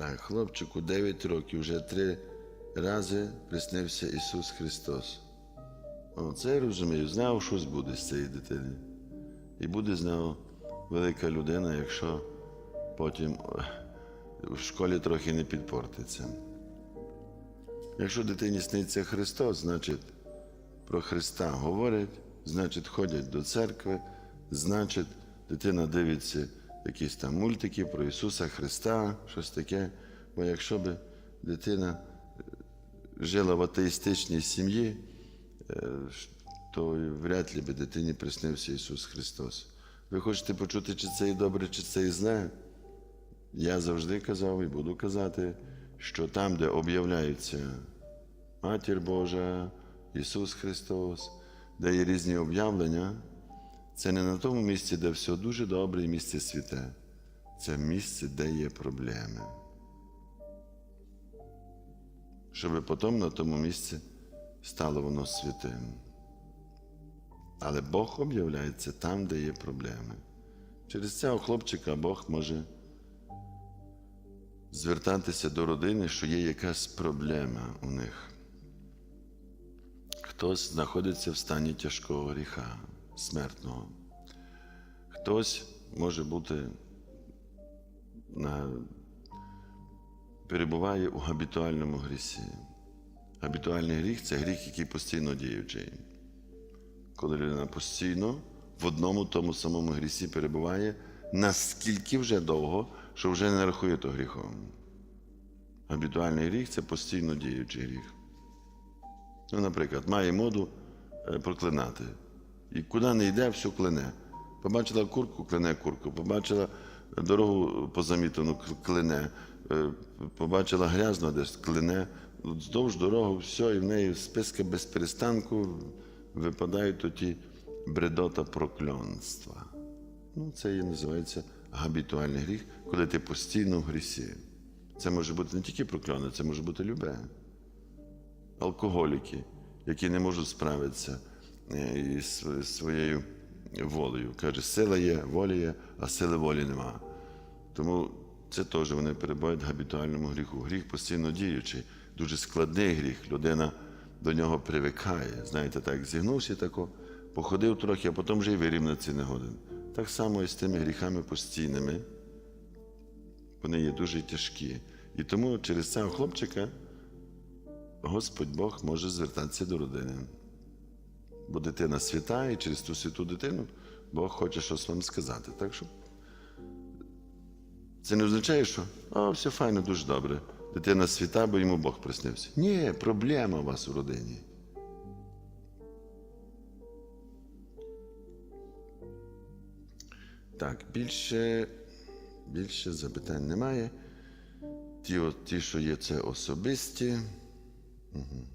Так, хлопчику 9 років вже три рази приснився Ісус Христос. О, це я розумію, знав, щось буде з цієї дитини. І буде з нього велика людина, якщо потім е, в школі трохи не підпортиться. Якщо дитині сниться Христос, значить про Христа говорять, значить ходять до церкви, значить дитина дивиться якісь там мультики про Ісуса Христа, щось таке. Бо якщо б дитина е, жила в атеїстичній сім'ї, е, то вряд ли би дитині приснився Ісус Христос. Ви хочете почути, чи це і добре, чи це і зле? Я завжди казав і буду казати, що там, де об'являється Матір Божа, Ісус Христос, де є різні об'явлення, це не на тому місці, де все дуже добре і місце святе. Це місце, де є проблеми. Щоб потім на тому місці стало воно святим. Але Бог об'являється там, де є проблеми. Через цього хлопчика Бог може звертатися до родини, що є якась проблема у них. Хтось знаходиться в стані тяжкого гріха, смертного. Хтось може бути на, перебуває у габітуальному грісі. Габітуальний гріх це гріх, який постійно діючий. Коли людина постійно в одному тому самому грісі перебуває, наскільки вже довго, що вже не рахує то гріхом. Габітуальний гріх це постійно діючий гріх. Ну, наприклад, має моду е, проклинати. І куди не йде, все клине. Побачила курку, клине курку, побачила дорогу позамітану, клине, Е, побачила грязно десь клине. Вздовж дорогу, все, і в неї списка без перестанку випадають оті бредота прокльонства. Ну, це і називається габітуальний гріх, коли ти постійно в грісі. Це може бути не тільки прокльони, це може бути любе алкоголіки, які не можуть справитися е, св- своєю волею. Каже, сила є, воля є, а сили волі нема. Тому це теж вони перебувають в габітуальному гріху. Гріх постійно діючий, дуже складний гріх. Людина до нього привикає. Знаєте, так, зігнувся тако, походив трохи, а потім вже й вирівнятися не годен. Так само і з тими гріхами постійними. Вони є дуже тяжкі. І тому через цього хлопчика Господь Бог може звертатися до родини. Бо дитина свята, і через ту святу дитину Бог хоче щось вам сказати. Так що це не означає, що о, все файно, дуже добре. Дитина свята, бо йому Бог приснився. Ні, проблема у вас у родині. Так, більше, більше запитань немає. Ті, от- ті, що є, це особисті. Угу.